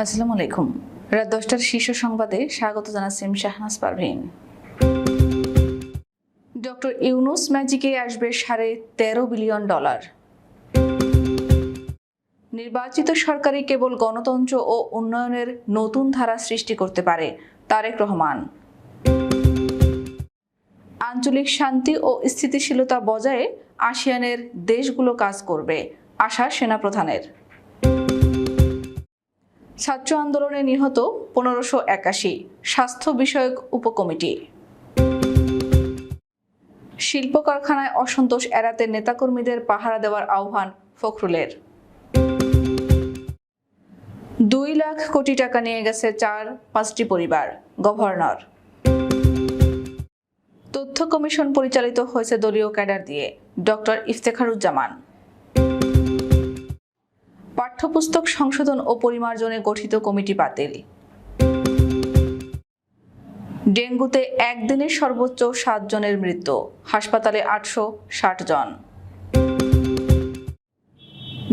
আসসালামু আলাইকুম। রাত দশটার শীর্ষ সংবাদে স্বাগত জানাচ্ছি শাহনাজ পারভিন। ডক্টর ইউনুস ম্যাজিকে আসবে সাড়ে তেরো বিলিয়ন ডলার। নির্বাচিত সরকারই কেবল গণতন্ত্র ও উন্নয়নের নতুন ধারা সৃষ্টি করতে পারে, তারেক রহমান। আঞ্চলিক শান্তি ও স্থিতিশীলতা বজায়ে আসিয়ানের দেশগুলো কাজ করবে, আশা সেনাপ্রধানের। ছাত্র আন্দোলনে নিহত পনেরোশো একাশি স্বাস্থ্য বিষয়ক উপকমিটি। শিল্প কারখানায় অসন্তোষ এড়াতে নেতাকর্মীদের পাহারা দেওয়ার আহ্বান ফখরুলের। দুই লাখ কোটি টাকা নিয়ে গেছে চার পাঁচটি পরিবার, গভর্নর। তথ্য কমিশন পরিচালিত হয়েছে দলীয় ক্যাডার দিয়ে, ডক্টর ইফতেখারুজ্জামান। পাঠ্যপুস্তক সংশোধন ও পরিমার্জনে গঠিত কমিটি বাতিল। ডেঙ্গুতে একদিনে সর্বোচ্চ সাত জনের মৃত্যু, হাসপাতালে আটশো ষাট জন।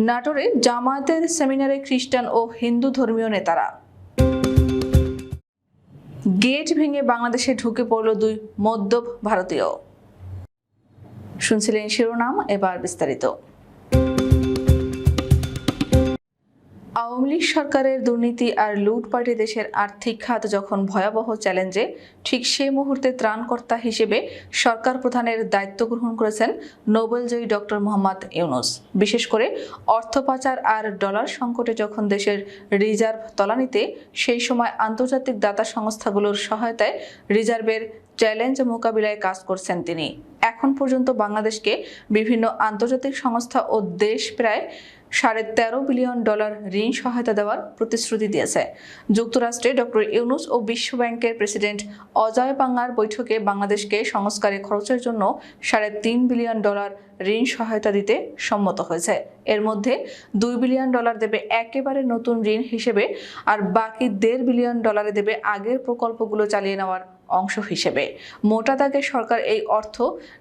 নাটোরে জামায়াতের সেমিনারে খ্রিস্টান ও হিন্দু ধর্মীয় নেতারা। গেট ভেঙে বাংলাদেশে ঢুকে পড়ল দুই মধ্য ভারতীয়। শুনছিলেন শিরোনাম, এবার বিস্তারিত। আওয়ামী লীগ সরকারের দুর্নীতি আর লুটপাটে দেশের আর্থিক খাত যখন ভয়াবহ চ্যালেঞ্জে, ঠিক সেই মুহূর্তে ত্রাণকর্তা হিসেবে সরকার প্রধানের দায়িত্ব গ্রহণ করেছেন নোবেলজয়ী ডক্টর মোহাম্মদ ইউনুস। বিশেষ করে অর্থ পাচার আর ডলার সংকটে যখন দেশের রিজার্ভ তলানিতে, সেই সময় আন্তর্জাতিক দাতা সংস্থাগুলোর সহায়তায় রিজার্ভের চ্যালেঞ্জ মোকাবিলায় কাজ করছেন তিনি। এখন পর্যন্ত বাংলাদেশকে বিভিন্ন আন্তর্জাতিক সংস্থা ও দেশ প্রায় সাড়ে তেরো বিলিয়ন ডলার ঋণ সহায়তা দেওয়ার প্রতিশ্রুতি দিয়েছে। যুক্তরাষ্ট্রে ডক্টর ইউনুস ও বিশ্ব ব্যাংকের প্রেসিডেন্ট অজয় বাঙ্গার বৈঠকে বাংলাদেশকে সংস্কারে খরচের জন্য সাড়ে তিন বিলিয়ন ডলার ঋণ সহায়তা দিতে সম্মত হয়েছে। এর মধ্যে দুই বিলিয়ন ডলার দেবে একেবারে নতুন ঋণ হিসেবে আর বাকি দেড় বিলিয়ন ডলারে দেবে আগের প্রকল্পগুলো চালিয়ে নেওয়ার অংশ হিসেবে। মোটা দাগে সরকার এই অর্থ,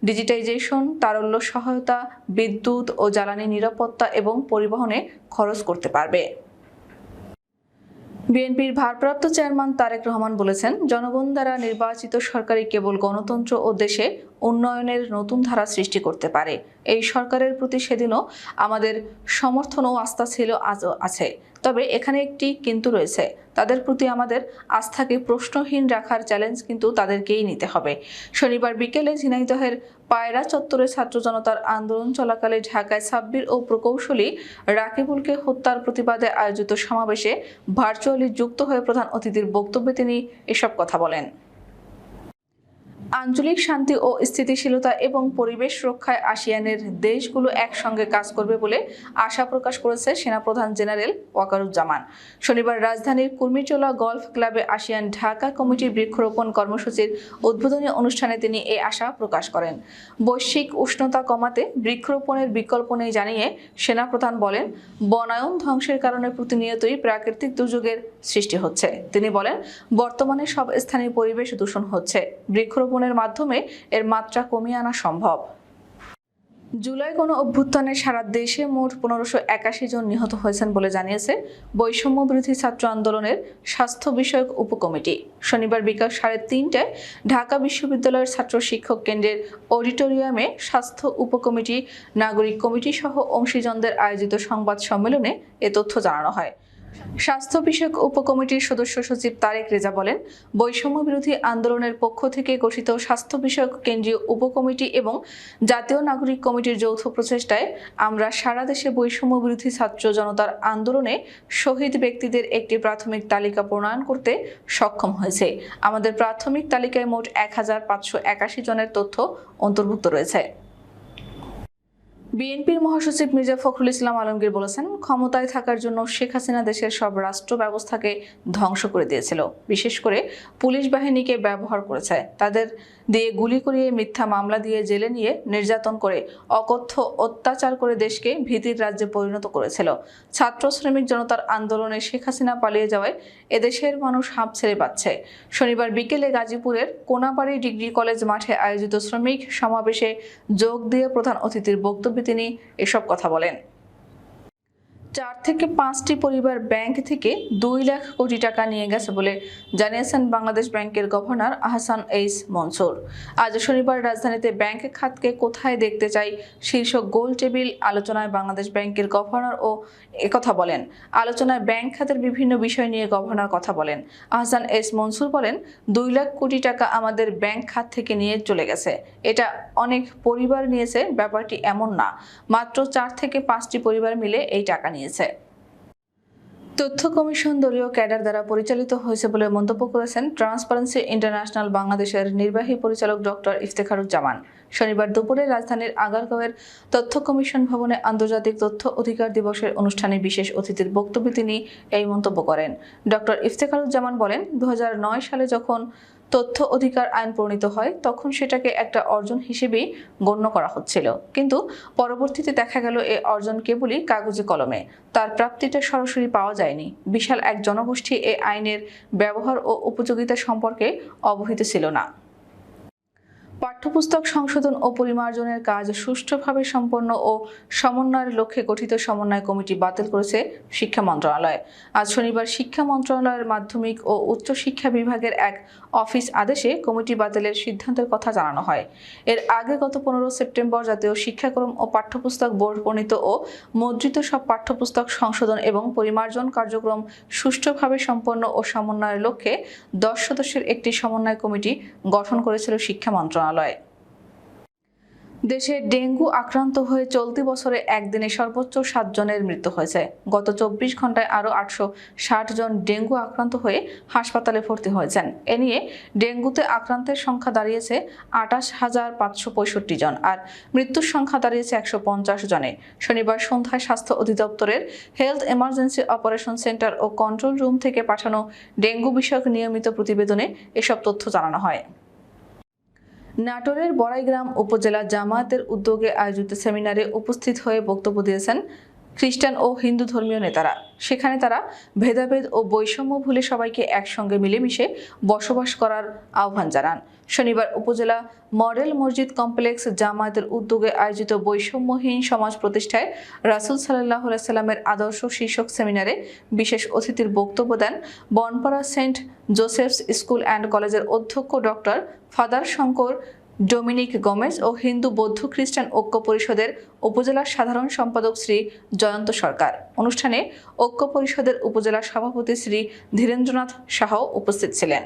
ডিজিটাইজেশন, তারল্য সহায়তা, বিদ্যুৎ ও জ্বালানি নিরাপত্তা এবং পরিবহনে খরচ করতে পারবে। বিএনপির ভারপ্রাপ্ত চেয়ারম্যান তারেক রহমান বলেছেন, জনগণ দ্বারা নির্বাচিত সরকারই কেবল গণতন্ত্র ও দেশে উন্নয়নের নতুন ধারা সৃষ্টি করতে পারে। এই সরকারের প্রতি সেদিনও আমাদের সমর্থন ও আস্থা ছিল, আজও আছে। তবে এখানে একটি কিন্তু রয়েছে। তাদের প্রতি আমাদের আস্থাকে প্রশ্নহীন রাখার চ্যালেঞ্জ কিন্তু তাদেরকেই নিতে হবে। শনিবার বিকেলে ঝিনাইদহের পায়রা চত্বরে ছাত্র জনতার আন্দোলন চলাকালে ঢাকায় সাব্বির ও প্রকৌশলী রাকিবুলকে হত্যার প্রতিবাদে আয়োজিত সমাবেশে ভার্চুয়ালি যুক্ত হয়ে প্রধান অতিথির বক্তব্যে তিনি এসব কথা বলেন। আঞ্চলিক শান্তি ও স্থিতিশীলতা এবং পরিবেশ রক্ষায় আসিয়ানের দেশগুলো একসঙ্গে কাজ করবে বলে আশা প্রকাশ করেছে সেনাপ্রধান জেনারেল ওয়াকারুজ্জামান। শনিবার রাজধানীর কুর্মিচোলা গলফ ক্লাবে আসিয়ান ঢাকা কমিটির বৃক্ষরোপণ কর্মসূচির উদ্বোধনী অনুষ্ঠানে তিনি এই আশা প্রকাশ করেন। বৈশ্বিক উষ্ণতা কমাতে বৃক্ষরোপণের বিকল্প নেই জানিয়ে সেনাপ্রধান বলেন, বনায়ন ধ্বংসের কারণে প্রতিনিয়তই প্রাকৃতিক দুর্যোগের সৃষ্টি হচ্ছে। তিনি বলেন, বর্তমানে সব স্থানে পরিবেশ দূষণ হচ্ছে। বৃক্ষরোপণের মাধ্যমে এর মাত্রা কমিয়ে আনা সম্ভব। জুলাই গণ অভ্যুত্থানে সারা দেশে মোট পনেরোশো একাশি জন নিহত হয়েছেন বলে জানিয়েছে বৈষম্য বিরোধী ছাত্র আন্দোলনের স্বাস্থ্য বিষয়ক উপকমিটি। শনিবার বিকাল সাড়ে তিনটায় ঢাকা বিশ্ববিদ্যালয়ের ছাত্র শিক্ষক কেন্দ্রের অডিটোরিয়ামে স্বাস্থ্য উপকমিটি, নাগরিক কমিটি সহ অংশীজনদের আয়োজিত সংবাদ সম্মেলনে এ তথ্য জানানো হয়। স্বাস্থ্য বিষয়ক উপকমিটির সদস্য সচিব তারেক রেজা বলেন, বৈষম্য বিরোধী আন্দোলনের পক্ষ থেকে গঠিত স্বাস্থ্য বিষয়ক কেন্দ্রীয় উপকমিটি এবং জাতীয় নাগরিক কমিটির যৌথ প্রচেষ্টায় আমরা সারা দেশে বৈষম্য বিরোধী ছাত্র জনতার আন্দোলনে শহীদ ব্যক্তিদের একটি প্রাথমিক তালিকা প্রণয়ন করতে সক্ষম হয়েছে। আমাদের প্রাথমিক তালিকায় মোট এক হাজার পাঁচশো একাশি জনের তথ্য অন্তর্ভুক্ত রয়েছে। বিএনপির মহাসচিব মির্জা ফখরুল ইসলাম আলমগীর বলেছেন, ক্ষমতায় থাকার জন্য শেখ হাসিনা দেশের সব রাষ্ট্র ব্যবস্থাকে ধ্বংস করে দিয়েছিল। বিশেষ করে পুলিশ বাহিনীকে ব্যবহার করেছে। তাদের দিয়ে গুলি করিয়ে মিথ্যা মামলা দিয়ে জেলে নিয়ে নির্যাতন করে অকথ্য অত্যাচার করে দেশকে ভীতির রাজ্যে পরিণত করেছিল। ছাত্র শ্রমিক জনতার আন্দোলনে শেখ হাসিনা পালিয়ে যাওয়ায় এদেশের মানুষ হাঁপ ছেড়ে পাচ্ছে। শনিবার বিকেলে গাজীপুরের কোনাবাড়ি ডিগ্রি কলেজ মাঠে আয়োজিত শ্রমিক সমাবেশে যোগ দিয়ে প্রধান অতিথির বক্তব্যে তিনি এসব কথা বলেন। চার থেকে পাঁচটি পরিবার ব্যাংক থেকে দুই লাখ কোটি টাকা নিয়ে গেছে বলে জানিয়েছেন বাংলাদেশ ব্যাংকের গভর্নর আহসান এইস মনসুর। আজ শনিবার রাজধানীতে ব্যাংক খাতকে কোথায় দেখতে চাই শীর্ষক গোল টেবিল আলোচনায় বাংলাদেশ ব্যাংকের গভর্নর ও একথা বলেন। আলোচনায় ব্যাংক খাতের বিভিন্ন বিষয় নিয়ে গভর্নর কথা বলেন। আহসান এস মনসুর বলেন, দুই লাখ কোটি টাকা আমাদের ব্যাংক খাত থেকে নিয়ে চলে গেছে। এটা অনেক পরিবার নিয়েছে, ব্যাপারটি এমন না। মাত্র চার থেকে পাঁচটি পরিবার মিলে এই টাকা নিয়েছে। তথ্য কমিশন দলীয় ক্যাডার দ্বারা পরিচালিত হয়েছে বলে মন্তব্য করেছেন ট্রান্সপারেন্সি ইন্টারন্যাশনাল বাংলাদেশের নির্বাহী পরিচালক ডক্টর ইফতেখারুজ্জামান। শনিবার দুপুরে রাজধানীর আগারগাঁওয়ের তথ্য কমিশন ভবনে আন্তর্জাতিক তথ্য অধিকার দিবসের অনুষ্ঠানে বিশেষ অতিথির বক্তব্যে তিনি এই মন্তব্য করেন। ডক্টর ইফতেখারুজ্জামান বলেন দু হাজার নয় সালে যখন তথ্য অধিকার আইন প্রণীত হয়, তখন সেটাকে একটা অর্জন হিসেবেই গণ্য করা হচ্ছিল। কিন্তু পরবর্তীতে দেখা গেল এ অর্জন কেবলই কাগজে কলমে। তার প্রাপ্তিটা সরাসরি পাওয়া যায়নি। বিশাল এক জনগোষ্ঠী এ আইনের ব্যবহার ও উপযোগিতা সম্পর্কে অবহিত ছিল না। পাঠ্যপুস্তক সংশোধন ও পরিমার্জনের কাজ সুষ্ঠুভাবে সম্পন্ন ও সমন্বয়ের লক্ষ্যে গঠিত সমন্বয় কমিটি বাতিল করেছে শিক্ষা মন্ত্রণালয়। আজ শনিবার শিক্ষা মন্ত্রণালয়ের মাধ্যমিক ও উচ্চ শিক্ষা বিভাগের এক অফিস আদেশে কমিটি বাতিলের সিদ্ধান্তের কথা জানানো হয়। এর আগে গত পনেরো সেপ্টেম্বর জাতীয় শিক্ষাক্রম ও পাঠ্যপুস্তক বোর্ড প্রণীত ও মুদ্রিত সব পাঠ্যপুস্তক সংশোধন এবং পরিমার্জন কার্যক্রম সুষ্ঠুভাবে সম্পন্ন ও সমন্বয়ের লক্ষ্যে দশ সদস্যের একটি সমন্বয় কমিটি গঠন করেছিল শিক্ষা মন্ত্রণালয়। দেশে ডেঙ্গু আক্রান্ত হয়ে চলতি বছরে একদিনে সর্বোচ্চ সাত জনের মৃত্যু হয়েছে। গত চব্বিশ ঘন্টায় আরও আটশো ষাট জন ডেঙ্গু আক্রান্ত হয়ে হাসপাতালে ভর্তি হয়েছেন। এ নিয়ে ডেঙ্গুতে আক্রান্তের সংখ্যা দাঁড়িয়েছে আটাশ হাজার পাঁচশো পঁয়ষট্টি জন আর মৃত্যুর সংখ্যা দাঁড়িয়েছে একশো পঞ্চাশ জনে। শনিবার সন্ধ্যায় স্বাস্থ্য অধিদপ্তরের হেলথ এমার্জেন্সি অপারেশন সেন্টার ও কন্ট্রোল রুম থেকে পাঠানো ডেঙ্গু বিষয়ক নিয়মিত প্রতিবেদনে এসব তথ্য জানানো হয়। নাটোরের বড়াইগ্রাম উপজেলা জামায়াতের উদ্যোগে আয়োজিত সেমিনারে উপস্থিত হয়ে বক্তব্য দিয়েছেন খ্রিস্টান ও হিন্দু ধর্মীয় নেতারা। সেখানে তারা ভেদাভেদ ও বৈষম্য ভুলে সবাইকে একসঙ্গে মিলেমিশে বসবাস করার আহ্বান জানান। শনিবার উপজেলা মডেল মসজিদ কমপ্লেক্স জামায়াতের উদ্যোগে আয়োজিত বৈষম্যহীন সমাজ প্রতিষ্ঠায় রাসুল সাল্লাহ সাল্লামের আদর্শ শীর্ষক সেমিনারে বিশেষ অতিথির বক্তব্য দেন Bonpara saint Joseph's school and কলেজের অধ্যক্ষ doctor father Shankar Dominic Gomes ও হিন্দু বৌদ্ধ খ্রিস্টান ঐক্য পরিষদের উপজেলা সাধারণ সম্পাদক শ্রী জয়ন্ত সরকার। অনুষ্ঠানে ঐক্য পরিষদের উপজেলা সভাপতি শ্রী ধীরেন্দ্রনাথ সাহ উপস্থিত ছিলেন।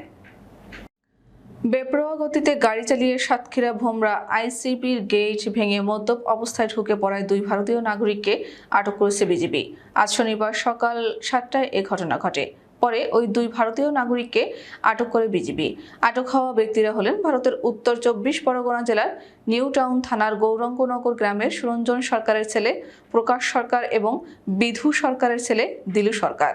বেপরোয়া গতিতে গাড়ি চালিয়ে সাতক্ষীরা ভোমরা আইসিপির গেট ভেঙে মদ্যপ অবস্থায় ঢুকে পড়ায় দুই ভারতীয় নাগরিককে আটক করেছে বিজিবি। আজ শনিবার সকাল সাতটায় এ ঘটনা ঘটে। পরে ওই দুই ভারতীয় নাগরিককে আটক করে বিজিবি। আটক হওয়া ব্যক্তিরা হলেন ভারতের উত্তর চব্বিশ পরগনা জেলার নিউ টাউন থানার গৌরঙ্গনগর গ্রামের সুরঞ্জন সরকারের ছেলে প্রকাশ সরকার এবং বিধু সরকারের ছেলে দিলু সরকার।